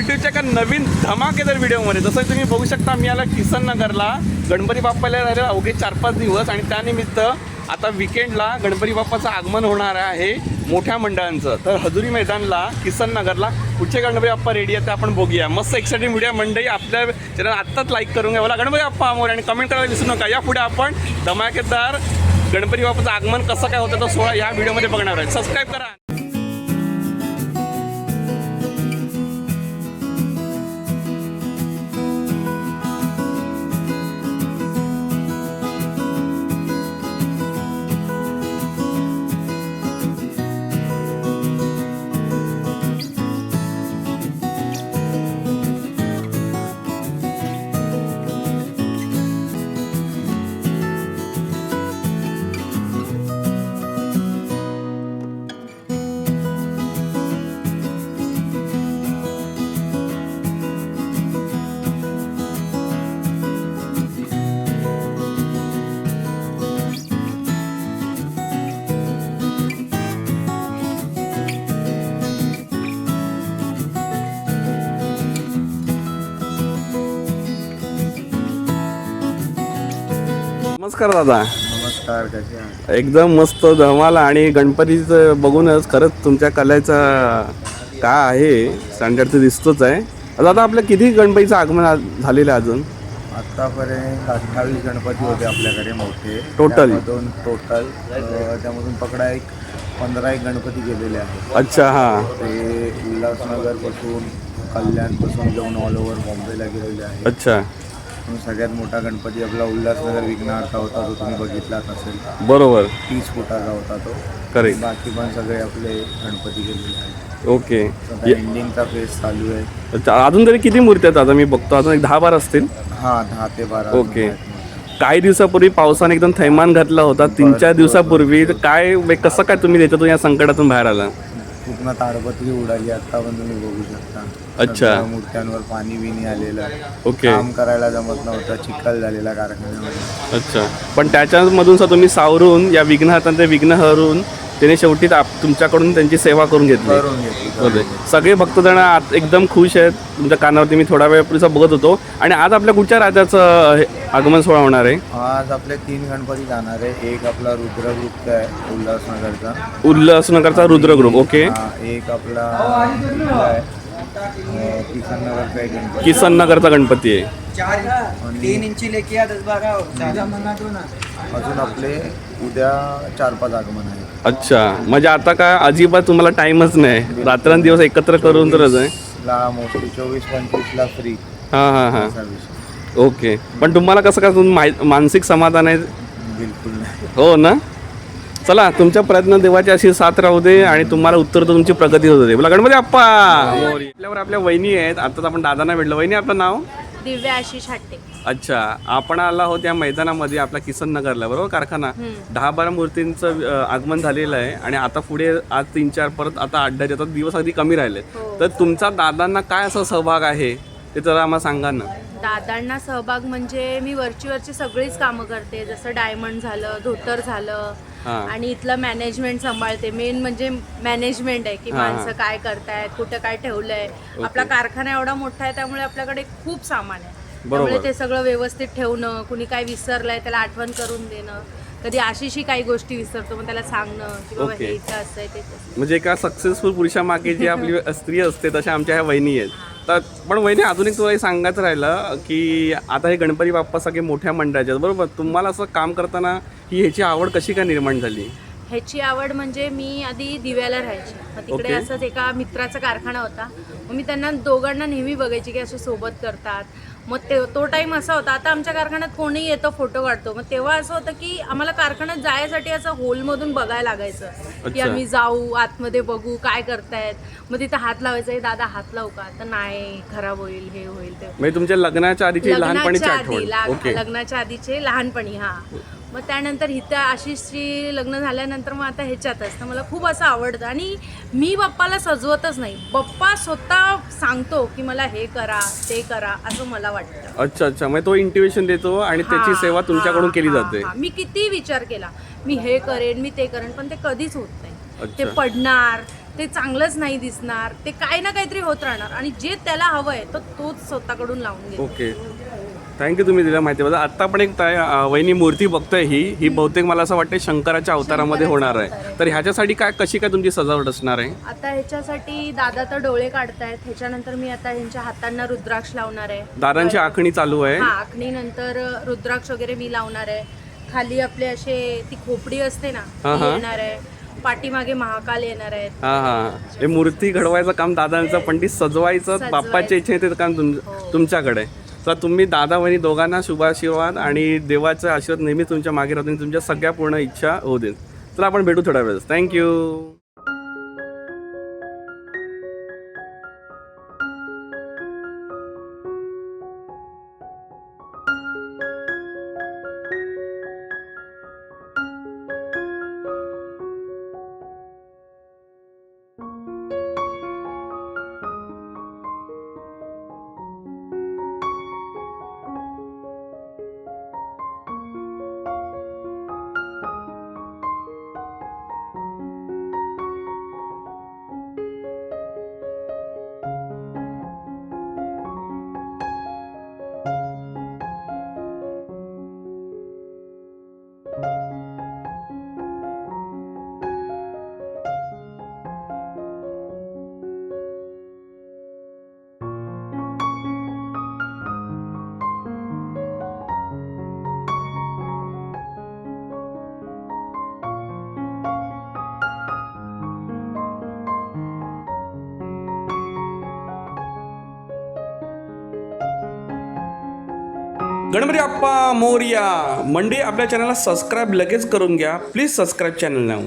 युट्यूबच्या एका नवीन धमाकेदार व्हिडिओमध्ये जसं तुम्ही बघू शकता मी आला किसन नगरला गणपती बाप्पाला राहिले अवघे चार पाच दिवस आणि त्यानिमित्त आता विकेंडला गणपती बाप्पाचं आगमन होणार आहे मोठ्या मंडळांचं. तर हजुरी मैदानला किसन नगरला कुठचे गणपती बाप्पा रेडी आहे ते आपण बघूया. मस्त एक्साइटिंग व्हिडिओ मंडळी आपल्या चॅनल आत्ताच लाईक करून घ्या. मला गणपती बाप्पा अमोर आणि कमेंट करायला विसरू नका. या पुढे आपण धमाकेदार गणपती बाप्पाचं आगमन कसं काय होतं तो सोळा या व्हिडिओमध्ये बघणार आहे सबस्क्राईब करा. नमस्कार दादा. नमस्कार कसे आहात? एकदम मस्त धमाल आणि गणपतीचं बघूनच खरंच तुमच्या कलेचा का आहे स्टँडर्ड ते दिसतोच आहे. दादा आपल्या किती गणपतीचं आगमन झालेलं आहे अजून? आतापर्यंत अठ्ठावीस गणपती होते आपल्याकडे मोठे. Total? त्यामधून टोटल त्यामधून पकडा एक पंधरा एक गणपती गेलेले आहेत. अच्छा हां. ते उल्हासनगरपासून कल्याणपासून घेऊन ऑल ओव्हर बॉम्बेला गेलेले आहेत. अच्छा. सगळ्यात मोठा गणपती आपला उल्हासनगर विघ्नार्था होता तो तुम्ही बघितलाच असेल. बरोबर. तीस फुटाचा होता तो. करेक्ट बाकी पण सगळे आपले गणपती गेलेले आहेत. ओके. एंडिंगचा फेस चालू आहे. अच्छा अजून तरी किती मूर्ती आहेत? आता मी बघतो अजून एक दहा बारा असतील. हा दहा ते बारा ओके. काही दिवसापूर्वी पावसाने एकदम थैमान घातला होता तीन चार दिवसापूर्वी. तर काय म्हणजे कसं काय तुम्ही त्याच्यातून या संकटातून बाहेर आला? पूर्ण ताडपत्री उडाली आता पण तुम्ही बघू शकता. अच्छा. सगळ्या मूर्त्यांवर पाणी बिनी आलेलं. ओके. काम करायला जमत नव्हतं चिखल झालेला कारखान्यामध्ये. अच्छा. पण त्याच्यामधून सुद्धा तुम्ही सावरून या विघ्न ते विघ्न हरून त्याने शेवटी आप- तुमच्याकडून त्यांची सेवा करून घेतली. करून घेतली होते सगळे भक्तजण आत एकदम खुश आहेत. तुमच्या कानावरती मी थोडा वेळ पूर्वीचा बघत होतो. आणि आज आपल्या कुठच्या राजाचं हे आगमन सोहळा होणार आहे? आज आपले तीन गणपती जाणार आहे. एक आपला रुद्रगुप्त आहे उल्हासनगरचा. उल्हासनगरचा रुद्र ग्रुप ओके. हा, एक आपला इथला आहे. एक गणपती. किसन नगरचा गणपती आहे. चार तीन इंची लेके या दस बारा अजून आपले उद्या चार पाच आगमन आहे. अच्छा म्हणजे आता काय अजिबात तुम्हाला टाइमच नाही. रात्रंदिवस एकत्र करून तरच आहे. ला मोस्टली चोवीस पंचवीसला फ्री हां हां हां. ओके. पण तुम्हाला कसं काय मानसिक समाधान आहे? बिलकुल नाही. हो ना? चला तुमच्या प्रयत्न देवाची अशी साथ राहू दे आणि तुम्हाला उत्तर तर तुमची प्रगती दे. बोला गणपती अप्पा आपल्यावर आपल्या वहिनी आहेत. आताच आपण दादांना भेटलो. वहिनी आपलं नाव? दिव्या आशिष हट्टे. अच्छा. आपण आला आहोत या मैदानामध्ये आपला किसन नगरला बरोबर? कारखाना. दहा बारा मूर्तींचं आगमन झालेलं आहे. आणि आता पुढे आज तीन चार परत आता अड्डा येतात दिवस अगदी कमी राहिले. तर तुमचा दादांना काय असा सहभाग आहे? ते जरा आम्हाला सांगा ना. दादांना सहभाग म्हणजे मी वरची वरची सगळीच कामं करते. जसं डायमंड झालं धोतर झालं आणि इथलं मॅनेजमेंट सांभाळते. मेन म्हणजे मॅनेजमेंट आहे की माणसं काय करतायत कुठं काय ठेवलंय. आपला कारखाना एवढा मोठा आहे त्यामुळे आपल्याकडे खूप सामान आहे. त्यामुळे ते सगळं व्यवस्थित ठेवणं कुणी काय विसरलंय त्याला आठवण करून देणं. कधी आशिषही काही गोष्टी विसरतो मग त्याला सांगणं की बाबा. हे इथं असतंय ते. म्हणजे एका सक्सेसफुल पुरुषामागे जी आपली स्त्री असते तशा आमच्या ह्या वहिनी आहेत. तर पण वहिनी अजून एक तुला सांगायचं राहिलं की आता हे गणपती बाप्पा सगळे मोठ्या मंडळाचे आहेत बरोबर? तुम्हाला असं काम करताना ही ह्याची आवड कशी काय निर्माण झाली? ह्याची आवड म्हणजे मी आधी दिव्याला राहायची. मग तिकडे. असंच एका मित्राचा कारखाना होता. मग मी त्यांना दोघांना नेहमी बघायची की असे सोबत करतात. मग ते तो टाईम असा होता. आता आमच्या कारखान्यात कोणी येतं फोटो काढतो. मग तेव्हा असं होतं की आम्हाला कारखान्यात जायसाठी असं होलमधून बघायला लागायचं. की. आम्ही जाऊ आतमध्ये बघू काय करतायत. मग तिथं हात लावायचं "ए, दादा हात लावू का? तर नाही खराब होईल हे होईल ते. म्हणजे तुमच्या लग्नाच्या आधीची लहानपणीची लग्नाच्या आधी आठवण. ला- ओके. लग्नाच्या आधीचे लहानपणी हा. मग त्यानंतर इथं आशिषची लग्न झाल्यानंतर मग आता ह्याच्यातच. तर मला खूप असं आवडतं. आणि मी बाप्पाला सजवतच नाही. बाप्पा स्वतः सांगतो की मला हे करा ते करा असं मला वाटतं. अच्छा अच्छा. म्हणजे तो इंटिव्हेशन देतो आणि त्याची हा, सेवा तुमच्याकडून हा, केली हा, जाते. हा. मी किती विचार केला. मी हे करेन मी ते करेन पण ते कधीच होत नाही. ते अच्छा. पडणार ते चांगलंच नाही दिसणार ते काय ना काहीतरी होत राहणार. आणि जे त्याला हवं आहे तर तोच स्वतःकडून लावून घेतो. ओके. थँक्यू तुम्ही दिल्या माहितीबद्दल. आत्ता पण एक अं, वहिनी मूर्ती बघतोय ही. ही बहुतेक मला असं वाटतं शंकराच्या अवतारामध्ये होणार आहे. तर ह्याच्यासाठी काय कशी काय तुमची सजावट असणार आहे? आता ह्याच्यासाठी दादा तर डोळे काढतायत. ह्याच्यानंतर मी आता ह्यांच्या हातांना रुद्राक्ष लावणार आहे. दारांची आखणी चालू आहे. हा आखणीनंतर रुद्राक्ष वगैरे मी लावणार आहे. खाली आपले असे ती खोपडी असते ना हा, ती हा. येणार आहे. पाठीमागे महाकाल येणार आहेत. हा हा. हे मूर्ती घडवायचं काम दादांचं पण ती सजवायचं. बाप्पाच्या इच्छे ते काम तुम तुमच्याकडे. तर तुम्ही दादा वहिनी दोघांना शुभाशीर्वाद आणि देवाचा आशीर्वाद नेहमी तुमच्या मागे राहतो आणि तुमच्या सगळ्या पूर्ण इच्छा होऊ देत. तर आपण भेटू थोड्या वेळेस थँक्यू गणपती अप्पा मोर्या मंडे आपल्या चॅनलला सबस्क्राईब लगेच करून घ्या. Please subscribe channel now